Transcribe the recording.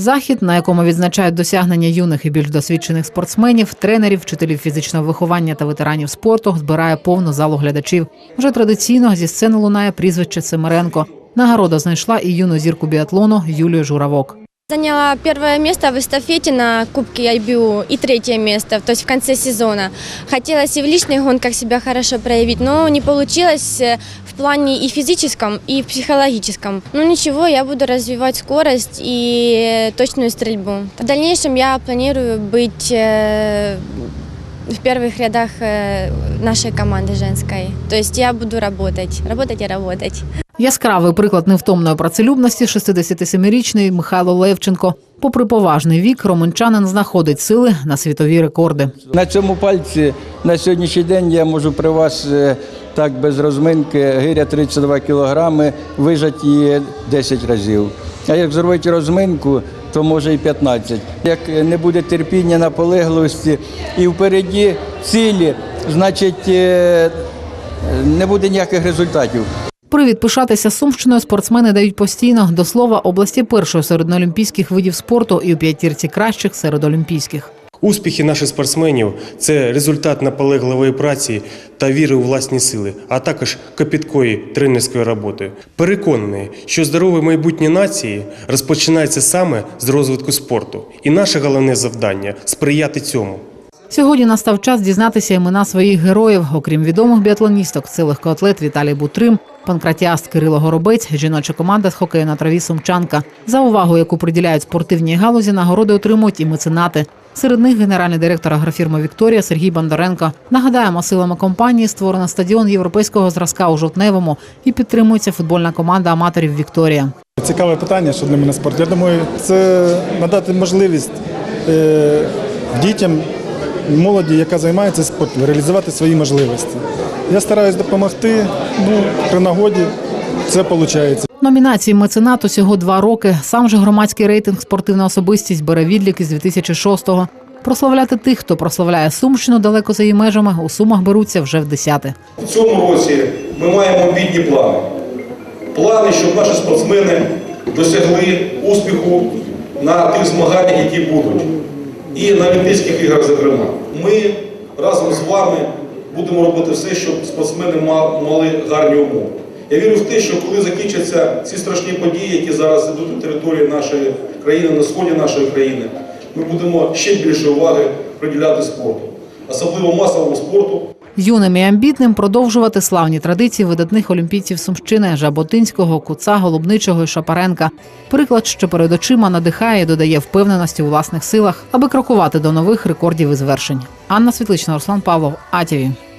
Захід, на якому відзначають досягнення юних і більш досвідчених спортсменів, тренерів, вчителів фізичного виховання та ветеранів спорту, збирає повну залу глядачів. Вже традиційно зі сцени лунає прізвище Семеренко. Нагорода знайшла і юну зірку біатлону Юлію Журавок. Заняла первое место в эстафете на Кубке IBU и третье место, то есть в конце сезона. Хотелось и в личных гонках себя хорошо проявить, но не получилось э, в плане и физическом, и психологическом. Ну ничего, я буду развивать скорость и точную стрельбу. В дальнейшем я планирую быть э, в первых рядах э, нашей команды женской. То есть я буду работать, работать и работать. Яскравий приклад невтомної працелюбності 67-річний Михайло Левченко. Попри поважний вік, романчанин знаходить сили на світові рекорди. На цьому пальці на сьогоднішній день я можу при вас е, так без розминки гиря 32 кілограми, вижати її 10 разів. А як зробити розминку, то може і 15. Як не буде терпіння, наполегливості і впереді цілі, значить е, не буде ніяких результатів. Привід пишатися Сумщиною спортсмени дають постійно. До слова, області першої серед неолімпійських видів спорту і у п'ятірці кращих серед олімпійських. Успіхи наших спортсменів це результат наполегливої праці та віри у власні сили, а також копіткої тренерської роботи. Переконаний, що здорове майбутнє нації розпочинається саме з розвитку спорту, і наше головне завдання сприяти цьому. Сьогодні настав час дізнатися імена своїх героїв. Окрім відомих біатлоністок, це легкоатлет Віталій Бутрим, панкратіаст Кирило Горобець, жіноча команда з хокею на траві Сумчанка. За увагу, яку приділяють спортивній галузі, нагороди отримують і меценати. Серед них генеральний директор агрофірми Вікторія Сергій Бондаренко. Нагадаємо, силами компанії створено стадіон європейського зразка у Жовтневому і підтримується футбольна команда аматорів Вікторія. Цікаве питання, що для мене спорт. Я думаю, це надати можливість е, дітям, молоді, яка займається спортом, реалізувати свої можливості. Я стараюсь допомогти. Ну, при нагоді це виходить. Номінації меценат усього два роки. Сам же громадський рейтинг спортивна особистість бере відлік із 2006-го. Прославляти тих, хто прославляє Сумщину далеко за її межами, у Сумах беруться вже в десяте. У цьому році ми маємо амбітні плани. Плани, щоб наші спортсмени досягли успіху на тих змаганнях, які будуть. І на Олімпійських іграх, зокрема. Ми разом з вами будемо робити все, щоб спортсмени мали гарні умови. Я вірю в те, що коли закінчаться ці страшні події, які зараз йдуть на території нашої країни, на сході нашої країни, ми будемо ще більше уваги приділяти спорту, особливо масовому спорту. Юним і амбітним продовжувати славні традиції видатних олімпійців Сумщини Жаботинського, Куца, Голубничого і Шапаренка. Приклад, що перед очима надихає і додає впевненості у власних силах, аби крокувати до нових рекордів і звершень. Анна Світлична, Руслан Павлов, АТВ.